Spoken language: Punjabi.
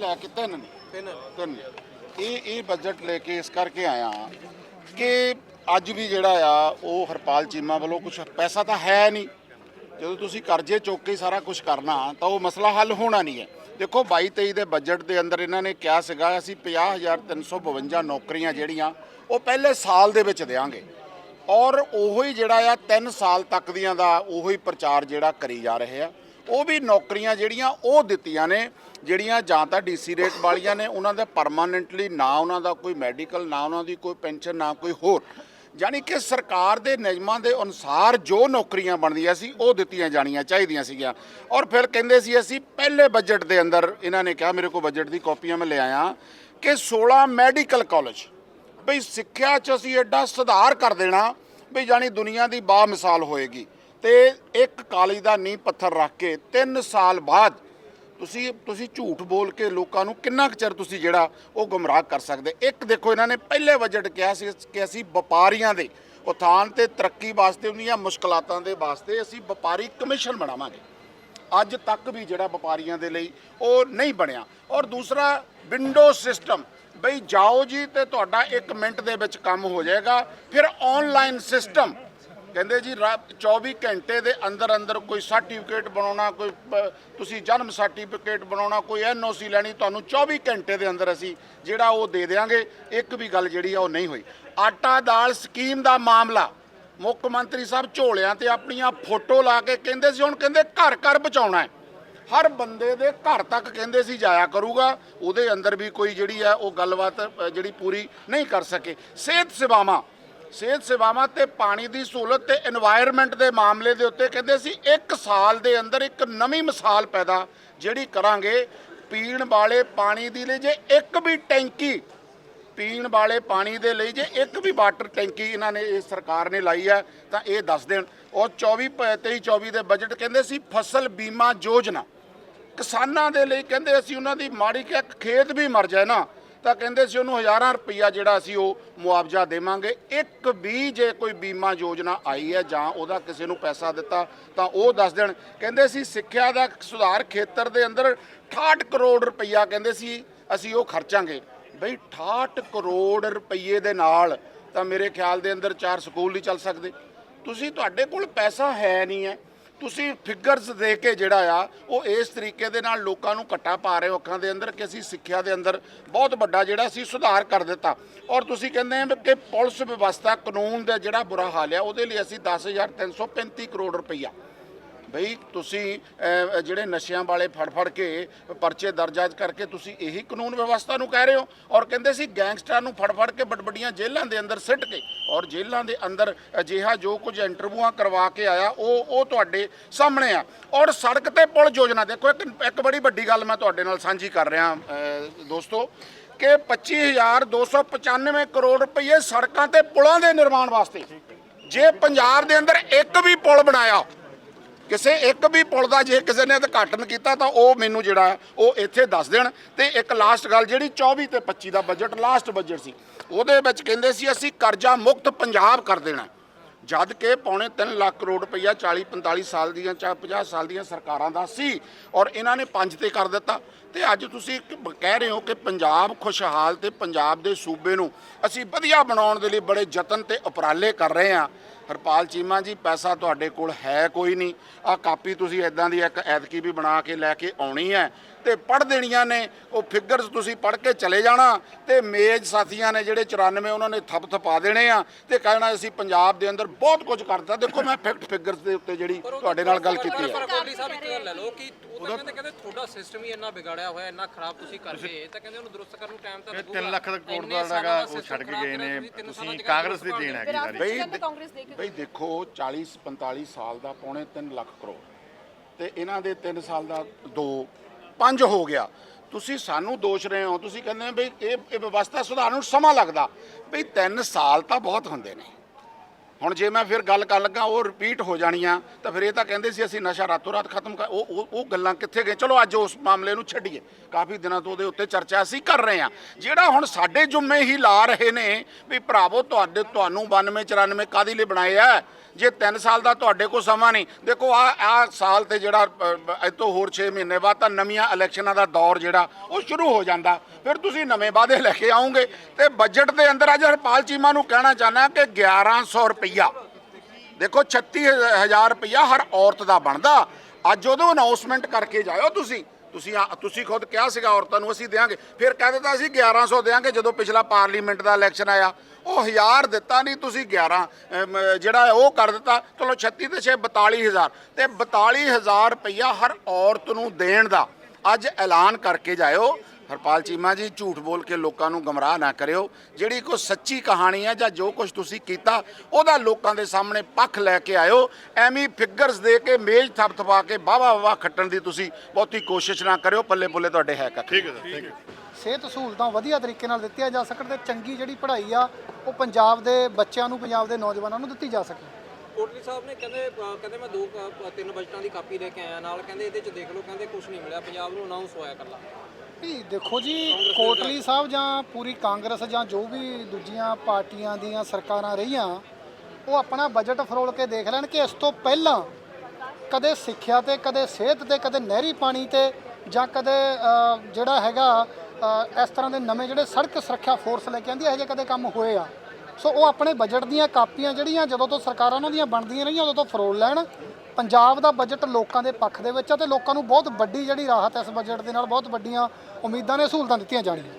ਲੈ ਕੇ ਤਿੰਨ ਨੇ। ਤਿੰਨ ਇਹ ਇਹ ਬਜਟ ਲੈ ਕੇ ਇਸ ਕਰਕੇ ਆਇਆ ਕਿ ਅੱਜ ਵੀ ਜਿਹੜਾ ਆ ਉਹ ਹਰਪਾਲ ਚੀਮਾ ਵੱਲੋਂ ਕੁਝ ਪੈਸਾ ਤਾਂ ਹੈ ਨਹੀਂ। ਜਦੋਂ ਤੁਸੀਂ ਕਰਜ਼ੇ ਚੁੱਕ ਕੇ ਸਾਰਾ ਕੁਝ ਕਰਨਾ ਤਾਂ ਉਹ ਮਸਲਾ ਹੱਲ ਹੋਣਾ ਨਹੀਂ ਹੈ। ਦੇਖੋ 22 23 ਦੇ ਬਜਟ ਦੇ ਅੰਦਰ ਇਹਨਾਂ ਨੇ ਕਿਹਾ ਸੀਗਾ ਅਸੀਂ 50352 ਨੌਕਰੀਆਂ ਜਿਹੜੀਆਂ ਉਹ ਪਹਿਲੇ ਸਾਲ ਦੇ ਵਿੱਚ ਦੇਵਾਂਗੇ ਔਰ ਉਹੋ ਹੀ ਜਿਹੜਾ ਆ 3 ਸਾਲ ਤੱਕ ਦੀਆਂ ਦਾ ਉਹੋ ਹੀ ਪ੍ਰਚਾਰ ਜਿਹੜਾ ਕਰੀ ਜਾ ਰਹੇ ਆ। ਉਹ ਵੀ ਨੌਕਰੀਆਂ ਜਿਹੜੀਆਂ ਉਹ ਦਿੱਤੀਆਂ ਨੇ, ਜਿਹੜੀਆਂ ਜਾਂ ਤਾਂ ਡੀਸੀ ਰੇਟ ਵਾਲੀਆਂ ਨੇ, ਉਹਨਾਂ ਦਾ ਪਰਮਾਨੈਂਟਲੀ ਨਾ ਉਹਨਾਂ ਦਾ ਕੋਈ ਮੈਡੀਕਲ ਨਾ ਉਹਨਾਂ ਦੀ ਕੋਈ ਪੈਨਸ਼ਨ ਨਾ ਕੋਈ ਹੋਰ। ਯਾਨੀ ਕਿ ਸਰਕਾਰ ਦੇ ਨਿਯਮਾਂ ਦੇ ਅਨੁਸਾਰ ਜੋ ਨੌਕਰੀਆਂ ਬਣਦੀਆਂ ਸੀ, ਉਹ ਦਿੱਤੀਆਂ ਜਾਣੀਆਂ ਚਾਹੀਦੀਆਂ ਸੀਗੀਆਂ। ਔਰ ਫਿਰ ਕਹਿੰਦੇ ਸੀ ਅਸੀਂ ਪਹਿਲੇ ਬਜਟ ਦੇ ਅੰਦਰ, ਇਹਨਾਂ ਨੇ ਕਿਹਾ ਮੇਰੇ ਕੋਲ ਬਜਟ ਦੀ ਕਾਪੀਆਂ ਮੈਂ ਲੈ ਆਇਆ, ਕਿ 16 ਮੈਡੀਕਲ ਕਾਲਜ ਬਈ ਸਿੱਖਿਆ 'ਚ ਅਸੀਂ ਐਡਾ ਸੁਧਾਰ ਕਰ ਦੇਣਾ ਵੀ ਜਾਨੀ ਦੁਨੀਆ ਦੀ ਬਾ ਮਿਸਾਲ ਹੋਏਗੀ। ਤੇ ਇੱਕ ਕਾਲਜ ਦਾ ਨੀਂਹ ਪੱਥਰ ਰੱਖ ਕੇ 3 ਸਾਲ ਬਾਅਦ ਤੁਸੀਂ ਤੁਸੀਂ ਝੂਠ ਬੋਲ ਕੇ ਲੋਕਾਂ ਨੂੰ ਕਿੰਨਾ ਕੁ ਚਿਰ ਤੁਸੀਂ ਜਿਹੜਾ ਉਹ ਗੁੰਮਰਾਹ ਕਰ ਸਕਦੇ? ਇੱਕ ਦੇਖੋ, ਇਹਨਾਂ ਨੇ ਪਹਿਲੇ ਬਜਟ ਕਿਹਾ ਸੀ, ਕਿ ਅਸੀਂ ਵਪਾਰੀਆਂ ਦੇ, ਉਥਾਨ ਤੇ ਤਰੱਕੀ ਵਾਸਤੇ, ਉਹਨੀਆਂ ਮੁਸ਼ਕਲਾਤਾਂ ਦੇ ਵਾਸਤੇ ਅਸੀਂ ਵਪਾਰੀ ਕਮਿਸ਼ਨ ਬਣਾਵਾਂਗੇ। ਅੱਜ ਤੱਕ ਵੀ ਜਿਹੜਾ ਵਪਾਰੀਆਂ ਦੇ ਲਈ ਉਹ ਨਹੀਂ ਬਣਿਆ। ਔਰ ਦੂਸਰਾ ਵਿੰਡੋ ਸਿਸਟਮ ਬਈ ਜਾਓ ਜੀ ਤੇ ਤੁਹਾਡਾ 1 ਮਿੰਟ ਦੇ ਵਿੱਚ ਕੰਮ ਹੋ ਜਾਏਗਾ। ਫਿਰ ਆਨਲਾਈਨ ਸਿਸਟਮ ਕਹਿੰਦੇ ਜੀ ਰਾ- 24 ਘੰਟੇ ਦੇ ਅੰਦਰ ਅੰਦਰ ਕੋਈ ਸਰਟੀਫਿਕੇਟ ਬਣਾਉਣਾ, ਕੋਈ ਤੁਸੀਂ ਜਨਮ ਸਰਟੀਫਿਕੇਟ ਬਣਾਉਣਾ, ਕੋਈ ਐਨਓਸੀ ਲੈਣੀ, ਤੁਹਾਨੂੰ 24 ਘੰਟੇ ਦੇ ਅੰਦਰ ਅਸੀਂ ਜਿਹੜਾ ਉਹ ਦੇ ਦੇਵਾਂਗੇ ਇੱਕ ਵੀ ਗੱਲ ਜਿਹੜੀ ਆ, ਉਹ ਨਹੀਂ ਹੋਈ। ਆਟਾ ਦਾਲ ਸਕੀਮ ਦਾ ਮਾਮਲਾ। ਮੁੱਖ ਮੰਤਰੀ ਸਾਹਿਬ ਝੋਲਿਆਂ ਤੇ ਆਪਣੀਆਂ ਫੋਟੋ ਲਾ ਕੇ ਕਹਿੰਦੇ ਸੀ, ਹੁਣ ਕਹਿੰਦੇ ਘਰ ਘਰ ਬਚਾਉਣਾ ਹੈ। ਹਰ ਬੰਦੇ ਦੇ ਘਰ ਤੱਕ ਕਹਿੰਦੇ ਸੀ, ਜਾਇਆ ਕਰੂਗਾ। ਉਹਦੇ ਅੰਦਰ ਵੀ ਕੋਈ ਜਿਹੜੀ ਆ, ਉਹ ਗੱਲਬਾਤ ਜਿਹੜੀ ਪੂਰੀ ਨਹੀਂ ਕਰ ਸਕੇ। ਸਿਹਤ ਸੇਵਾਵਾਂ ਸਿਹਤ ਸੇਵਾਵਾਂ ਤੇ ਪਾਣੀ ਦੀ ਸਹੂਲਤ ਤੇ এনवायरमेंट ਦੇ ਮਾਮਲੇ ਦੇ ਉੱਤੇ ਕਹਿੰਦੇ ਸੀ, ਇੱਕ ਸਾਲ ਦੇ ਅੰਦਰ ਇੱਕ ਨਵੀਂ ਮਿਸਾਲ ਪੈਦਾ, ਜਿਹੜੀ ਕਰਾਂਗੇ ਪੀਣ ਵਾਲੇ ਪਾਣੀ ਦੀ ਲਈ ਜੇ ਇੱਕ ਵੀ ਟੈਂਕੀ, ਪੀਣ ਵਾਲੇ ਪਾਣੀ ਦੇ ਲਈ ਜੇ ਇੱਕ ਵੀ ਵਾਟਰ ਟੈਂਕੀ ਇਹਨਾਂ ਨੇ, ਇਹ ਸਰਕਾਰ ਨੇ ਲਾਈ ਹੈ, ਤਾਂ ਇਹ ਦੱਸ ਦੇਣ। ਉਹ 24 23 24 ਦੇ ਬਜਟ ਕਹਿੰਦੇ ਸੀ, ਫਸਲ ਬੀਮਾ ਯੋਜਨਾ। ਕਿਸਾਨਾਂ ਦੇ ਲਈ ਕਹਿੰਦੇ ਅਸੀਂ ਉਹਨਾਂ ਦੀ ਮਾੜੀ ਕਿ ਖੇਤ ਵੀ ਮਰ ਜਾਏ ਨਾ ਤਾਂ ਕਹਿੰਦੇ ਸੀ ਉਹਨੂੰ ਹਜ਼ਾਰਾਂ ਰੁਪਈਆ ਜਿਹੜਾ ਅਸੀਂ ਉਹ ਮੁਆਵਜ਼ਾ ਦੇਵਾਂਗੇ। ਇੱਕ ਵੀ ਜੇ ਕੋਈ ਬੀਮਾ ਯੋਜਨਾ ਆਈ ਹੈ ਜਾਂ ਉਹਦਾ ਕਿਸੇ ਨੂੰ ਪੈਸਾ ਦਿੱਤਾ, ਤਾਂ ਉਹ ਦੱਸ ਦੇਣ। ਕਹਿੰਦੇ ਸੀ ਸਿੱਖਿਆ ਦਾ ਸੁਧਾਰ ਖੇਤਰ ਦੇ ਅੰਦਰ 68 ਕਰੋੜ ਰੁਪਈਆ ਕਹਿੰਦੇ ਸੀ ਅਸੀਂ ਉਹ ਖਰਚਾਂਗੇ। ਬਈ 68 ਕਰੋੜ ਰੁਪਈਏ ਦੇ ਨਾਲ ਤਾਂ ਮੇਰੇ ਖਿਆਲ ਦੇ ਅੰਦਰ ਚਾਰ ਸਕੂਲ ਨਹੀਂ ਚੱਲ ਸਕਦੇ। ਤੁਸੀਂ ਤੁਹਾਡੇ ਕੋਲ ਪੈਸਾ ਹੈ ਨਹੀਂ ਹੈ। ਤੁਸੀਂ ਫਿਗਰਸ ਦੇ ਕੇ ਜਿਹੜਾ ਆ, ਉਹ ਇਸ ਤਰੀਕੇ ਦੇ ਨਾਲ ਲੋਕਾਂ ਨੂੰ ਘੱਟਾ ਪਾ ਰਹੇ ਹੋ ਅੱਖਾਂ ਦੇ ਅੰਦਰ ਕਿ ਅਸੀਂ ਸਿੱਖਿਆ ਦੇ ਅੰਦਰ ਬਹੁਤ ਵੱਡਾ ਜਿਹੜਾ ਸੀ ਸੁਧਾਰ ਕਰ ਦਿੱਤਾ। ਔਰ ਤੁਸੀਂ ਕਹਿੰਦੇ ਆ ਕਿ ਪੁਲਿਸ ਵਿਵਸਥਾ ਕਾਨੂੰਨ ਦਾ ਜਿਹੜਾ ਬੁਰਾ ਹਾਲ ਆ, ਉਹਦੇ ਲਈ ਅਸੀਂ 10335 ਕਰੋੜ ਰੁਪਈਆ ਬਈ ਤੁਸੀਂ ਜਿਹੜੇ ਨਸ਼ਿਆਂ ਵਾਲੇ ਫੜ ਫੜ ਕੇ ਪਰਚੇ ਦਰਜਾਜ ਕਰਕੇ ਤੁਸੀਂ ਇਹੀ ਕਾਨੂੰਨ ਵਿਵਸਥਾ ਨੂੰ ਕਹਿ ਰਹੇ ਹੋ? ਔਰ ਕਹਿੰਦੇ ਸੀ ਗੈਂਗਸਟਰਾਂ ਨੂੰ ਫੜ ਫੜ ਕੇ ਵੱਡ ਵੱਡੀਆਂ ਜੇਲ੍ਹਾਂ ਦੇ ਅੰਦਰ ਸਿੱਟ ਕੇ ਔਰ ਜੇਲ੍ਹਾਂ ਦੇ ਅੰਦਰ ਅਜਿਹਾ ਜੋ ਕੁਝ ਇੰਟਰਵਿਊਆਂ ਕਰਵਾ ਕੇ ਆਇਆ, ਉਹ ਉਹ ਤੁਹਾਡੇ ਸਾਹਮਣੇ ਆ। ਔਰ ਸੜਕ ਤੇ ਪੁਲ ਯੋਜਨਾ, ਦੇਖੋ ਇੱਕ ਇੱਕ ਬੜੀ ਵੱਡੀ ਗੱਲ ਮੈਂ ਤੁਹਾਡੇ ਨਾਲ ਸਾਂਝੀ ਕਰ ਰਿਹਾ ਦੋਸਤੋ ਕਿ 25295 ਕਰੋੜ ਰੁਪਏ ਸੜਕਾਂ ਤੇ ਪੁਲਾਂ ਦੇ ਨਿਰਮਾਣ ਵਾਸਤੇ, ਜੇ ਪੰਜਾਬ ਦੇ ਅੰਦਰ ਇੱਕ ਵੀ ਪੁਲ ਬਣਾਇਆ ਕਿਸੇ ਇੱਕ ਵੀ ਪੁਲ ਦਾ ਜੇ ਕਿਸੇ ਨੇ ਉਦਘਾਟਨ ਕੀਤਾ ਤਾਂ ਉਹ ਮੈਨੂੰ ਜਿਹੜਾ ਉਹ ਇੱਥੇ ਦੱਸ ਦੇਣ। ਤੇ ਇੱਕ ਲਾਸਟ ਗੱਲ ਜਿਹੜੀ 24 ਤੇ 25 ਦਾ ਬਜਟ ਲਾਸਟ ਬਜਟ ਸੀ। ਉਹਦੇ ਵਿੱਚ ਕਹਿੰਦੇ ਸੀ ਅਸੀਂ ਕਰਜ਼ਾ ਮੁਕਤ ਪੰਜਾਬ ਕਰ ਦੇਣਾ। ਜਦ ਕਿ ਪੌਣੇ 3 ਲੱਖ ਕਰੋੜ ਰੁਪਈਆ 40 45 ਸਾਲ ਦੀਆਂ ਚਾਹ 50 ਸਾਲ ਦੀਆਂ ਸਰਕਾਰਾਂ ਦਾ ਸੀ ਔਰ ਇਹਨਾਂ ਨੇ ਪੰਜ ਤੇ ਕਰ ਦਿੱਤਾ। ਤੇ ਅੱਜ ਤੁਸੀਂ ਕਹਿ ਰਹੇ ਹੋ ਕਿ ਪੰਜਾਬ ਖੁਸ਼ਹਾਲ ਤੇ ਪੰਜਾਬ ਦੇ ਸੂਬੇ ਨੂੰ ਅਸੀਂ ਵਧੀਆ ਬਣਾਉਣ ਦੇ ਲਈ ਬੜੇ ਯਤਨ ਤੇ ਉਪਰਾਲੇ ਕਰ ਰਹੇ ਹਾਂ। ਹਰਪਾਲ ਚੀਮਾ ਜੀ ਪੈਸਾ ਤੁਹਾਡੇ ਕੋਲ ਹੈ ਕੋਈ ਨਹੀਂ। ਆ ਕਾਪੀ ਤੁਸੀਂ ਇਦਾਂ ਦੀ ਇੱਕ ਐਤਕੀ ਵੀ ਬਣਾ ਕੇ ਲੈ ਕੇ ਆਉਣੀ ਹੈ ਤੇ ਪੜ ਦੇਣੀਆਂ ਨੇ। ਉਹ ਫਿਗਰਸ ਤੁਸੀਂ ਪੜ ਕੇ ਚਲੇ ਜਾਣਾ ਤੇ ਮੇਜ ਸਾਥੀਆਂ ਨੇ ਜਿਹੜੇ 94 ਉਹਨਾਂ ਨੇ ਥੱਪ ਥਪਾ ਦੇਣੇ ਆ ਤੇ ਕਹਿਣਾ ਅਸੀਂ ਪੰਜਾਬ ਦੇ ਅੰਦਰ ਬਹੁਤ ਕੁਝ ਕਰਤਾ। ਦੇਖੋ ਮੈਂ ਫੈਕਟ ਫਿਗਰਸ ਦੇ ਉੱਤੇ ਜਿਹੜੀ ਤੁਹਾਡੇ ਨਾਲ ਗੱਲ ਕੀਤੀ ਹੈ। ਪਰ ਕੋਹਲੀ ਸਾਹਿਬ ਇੱਕ ਗੱਲ ਲੈ ਲਓ ਕਿ ਉਹ ਤਾਂ ਕਹਿੰਦੇ ਕਹਿੰਦੇ ਤੁਹਾਡਾ ਸਿਸਟਮ ਹੀ ਇੰਨਾ ਵਿਗਾੜਿਆ ਹੋਇਆ ਇੰਨਾ ਖਰਾਬ ਤੁਸੀਂ ਕਰ ਗਏ ਤਾਂ ਕਹਿੰਦੇ ਉਹਨੂੰ ਦਰੁਸਤ ਕਰਨ ਨੂੰ ਟਾਈਮ ਤਾਂ ਲੱਗੂਗਾ। 3 ਲੱਖ ਦਾ ਕਰੋੜ ਇੰਨੇ ਦਾ ਸਾਲਾਂ ਹੈਗਾ system ਉਹ ਛੱਡ ਕੇ ਖਰਾਬ ਗਏ ਕਰਿਆ ਨੇ। ਤੁਸੀਂ ਤਿੰਨ ਸਾਲਾਂ ਤੁਸੀਂ ਚ ਕਾਂਗਰਸ ਦੀ ਦਰੁਸਤ ਦੇਣ ਹੈਗੀ ਵਿਰਾਸਤ ਸਾਰੀ। ਚ ਕਹਿੰਦੇ ਕਾਂਗਰਸ ਦੇ ਕੇ ਬਈ ਦੇਖੋ 40 45 ਸਾਲ ਦਾ ਪੌਣੇ 3 ਲੱਖ ਕਰੋੜ। ਤੇ ਇਹਨਾਂ ਦੇ 3 ਸਾਲ ਦਾ 2 5 ਹੋ ਗਿਆ। ਤੁਸੀਂ ਸਾਨੂੰ ਦੋਸ਼ ਰਹੇ ਹੋ ਤੁਸੀਂ ਕਹਿੰਦੇ ਹੋ ਬਈ ਇਹ ਇਹ ਵਿਵਸਥਾ ਸੁਧਾਰਨ ਨੂੰ ਸਮਾਂ ਲੱਗਦਾ। ਬਈ 3 ਸਾਲ ਤਾਂ ਬਹੁਤ ਹੁੰਦੇ ਨੇ। ਹੁਣ ਜੇ ਮੈਂ ਫਿਰ ਗੱਲ ਕਰਨ ਲੱਗਾ, ਉਹ ਰਿਪੀਟ ਹੋ ਜਾਣੀਆਂ, ਤਾਂ ਫਿਰ ਇਹ ਤਾਂ ਕਹਿੰਦੇ ਸੀ ਅਸੀਂ ਨਸ਼ਾ ਰਾਤੋਂ ਰਾਤ ਖਤਮ ਕਰ, ਉਹ, ਉਹ- ਗੱਲਾਂ ਕਿੱਥੇ ਗਏ? ਚਲੋ ਅੱਜ ਉਸ ਮਾਮਲੇ ਨੂੰ ਛੱਡੀਏ। ਕਾਫੀ ਦਿਨਾਂ ਤੋਂ ਉਹਦੇ ਉੱਤੇ ਚਰਚਾ ਅਸੀਂ ਕਰ ਰਹੇ ਹਾਂ। ਜਿਹੜਾ ਹੁਣ ਸਾਡੇ ਜੁੰਮੇ ਹੀ ਲਾ ਰਹੇ ਨੇ ਵੀ ਭਰਾਵੋ, ਤੁਹਾਡੇ, ਤੁਹਾਨੂੰ 92 94 ਕਾਦੀ ਲਈ ਬਣਾਏ ਆ? ਜੇ 3 ਸਾਲ ਦਾ ਤੁਹਾਡੇ ਕੋਲ ਸਮਾਂ ਨਹੀਂ, ਦੇਖੋ ਆ ਆ ਸਾਲ ਤੇ ਜਿਹੜਾ ਇਹ ਤੋਂ ਹੋਰ 6 ਮਹੀਨੇ ਬਾਅਦ ਤਾਂ ਨਵੀਆਂ ਇਲੈਕਸ਼ਨਾਂ ਦਾ ਦੌਰ ਜਿਹੜਾ, ਉਹ ਸ਼ੁਰੂ ਹੋ ਜਾਂਦਾ। ਫਿਰ ਤੁਸੀਂ ਨਵੇਂ ਵਾਅਦੇ ਲੈ ਕੇ ਆਉਂਗੇ ਤੇ ਬਜਟ ਦੇ ਅੰਦਰ ਅੱਜ ਹਰਪਾਲ ਚੀਮਾ ਨੂੰ ਕਹਿਣਾ ਚਾਹਨਾ ਕਿ 1100 ਰੁਪਈਆ। ਦੇਖੋ 36000 ਰੁਪਈਆ ਹਰ ਔਰਤ ਦਾ ਬਣਦਾ। ਅੱਜ ਉਦੋਂ ਅਨਾਉਂਸਮੈਂਟ ਕਰਕੇ ਜਾਇਓ ਤੁਸੀਂ। ਤੁਸੀਂ ਤੁਸੀਂ ਖੁਦ ਕਿਹਾ ਸੀਗਾ ਔਰਤਾਂ ਨੂੰ, ਅਸੀਂ ਦੇਾਂਗੇ ਫਿਰ ਕਹਿ ਦਿੱਤਾ ਅਸੀਂ 1100 ਦੇਾਂਗੇ ਜਦੋਂ ਪਿਛਲਾ ਪਾਰਲੀਮੈਂਟ ਦਾ ਇਲੈਕਸ਼ਨ ਆਇਆ। ਉਹ 1000 ਦਿੱਤਾ ਨਹੀਂ ਤੁਸੀਂ 11 ਜਿਹੜਾ ਉਹ ਕਰ ਦਿੱਤਾ। ਚਲੋ 36 ਤੇ 6 42000 ਤੇ 42000 ਰੁਪਈਆ ਹਰ ਔਰਤ ਨੂੰ ਦੇਣ ਦਾ। ਅੱਜ ਐਲਾਨ ਕਰਕੇ ਜਾਇਓ। ਹਰਪਾਲ ਚੀਮਾ ਜੀ ਝੂਠ ਬੋਲ ਕੇ ਲੋਕਾਂ ਨੂੰ ਗਮਰਾਹ ਨਾ ਕਰਿਓ। ਜਿਹੜੀ ਕੋਈ ਸੱਚੀ ਕਹਾਣੀ ਹੈ ਜਾਂ ਜੋ ਕੁਝ ਤੁਸੀਂ ਕੀਤਾ ਉਹਦਾ ਲੋਕਾਂ ਦੇ ਸਾਹਮਣੇ ਪੱਖ ਲੈ ਕੇ ਆਇਓ। ਐਵੇਂ ਫਿਗਰਸ ਦੇ ਕੇ ਮੇਜ਼ ਥਪਥਪਾ ਕੇ ਵਾਵਾ ਵਾਵਾ ਖੱਟਣ ਦੀ ਤੁਸੀਂ ਬਹੁਤੀ ਕੋਸ਼ਿਸ਼ ਨਾ ਕਰਿਓ। ਪੱਲੇ ਪੁੱਲੇ ਤੁਹਾਡੇ ਹੈ ਕੱਖ ਠੀਕ ਹੈ ਸਰ ਥੈਂਕ ਯੂ ਸਿਹਤ ਸਹੂਲਤਾਂ ਵਧੀਆ ਤਰੀਕੇ ਨਾਲ ਦਿੱਤੀਆਂ ਜਾ ਸਕਣ ਤੇ ਚੰਗੀ ਜਿਹੜੀ ਪੜ੍ਹਾਈ ਆ ਉਹ ਪੰਜਾਬ ਦੇ ਬੱਚਿਆਂ ਨੂੰ ਪੰਜਾਬ ਦੇ ਨੌਜਵਾਨਾਂ ਨੂੰ ਦਿੱਤੀ ਜਾ ਸਕੇ। ਕੋਟਲੀ ਸਾਹਿਬ ਨੇ ਕਹਿੰਦੇ ਕਹਿੰਦੇ ਮੈਂ ਦੋ ਤਿੰਨ ਬਜਟਾਂ ਦੀ ਕਾਪੀ ਲੈ ਕੇ ਆਇਆ ਨਾਲ। ਕਹਿੰਦੇ ਇਹਦੇ ਚ ਦੇਖ ਲਓ ਕਹਿੰਦੇ ਕੁਝ ਨਹੀਂ ਮਿਲਿਆ। ਪੰਜਾਬ ਨੂੰ ਅਨਾਉਂਸ ਹੋਇਆ ਕੱਲਾ ਨਹੀਂ ਦੇਖੋ ਜੀ, ਕੋਟਲੀ ਸਾਹਿਬ ਜਾਂ ਪੂਰੀ ਕਾਂਗਰਸ ਜਾਂ ਜੋ ਵੀ ਦੂਜੀਆਂ ਪਾਰਟੀਆਂ ਦੀਆਂ ਸਰਕਾਰਾਂ ਰਹੀਆਂ, ਉਹ ਆਪਣਾ ਬਜਟ ਫਰੋਲ ਕੇ ਦੇਖ ਲੈਣ ਕਿ ਇਸ ਤੋਂ ਪਹਿਲਾਂ ਕਦੇ ਸਿੱਖਿਆ ਤੇ, ਕਦੇ ਸਿਹਤ ਤੇ, ਕਦੇ ਨਹਿਰੀ ਪਾਣੀ ਤੇ ਜਾਂ ਕਦੇ ਜਿਹੜਾ ਹੈਗਾ ਇਸ ਤਰ੍ਹਾਂ ਦੇ ਨਵੇਂ ਜਿਹੜੇ ਸੜਕ ਸੁਰੱਖਿਆ ਫੋਰਸ ਲੈ ਕੇ ਆਂਦੀ ਇਹੋ ਜਿਹੇ ਕਦੇ ਕੰਮ ਹੋਏ ਆ। ਸੋ ਉਹ ਆਪਣੇ ਬਜਟ ਦੀਆਂ ਕਾਪੀਆਂ ਜਿਹੜੀਆਂ ਜਦੋਂ ਤੋਂ ਸਰਕਾਰਾਂ ਉਹਨਾਂ ਦੀਆਂ ਬਣਦੀਆਂ ਰਹੀਆਂ, ਉਦੋਂ ਤੋਂ ਫਰੋਲ ਲੈਣ। ਪੰਜਾਬ ਦਾ ਬਜਟ ਲੋਕਾਂ ਦੇ ਪੱਖ ਦੇ ਵਿੱਚ ਆ ਤੇ ਲੋਕਾਂ ਨੂੰ ਬਹੁਤ ਵੱਡੀ ਜਿਹੜੀ ਰਾਹਤ ਇਸ ਬਜਟ ਦੇ ਨਾਲ, ਬਹੁਤ ਵੱਡੀਆਂ ਉਮੀਦਾਂ ਨੇ ਸਹੂਲਤਾਂ ਦਿੱਤੀਆਂ ਜਾਣੀਆਂ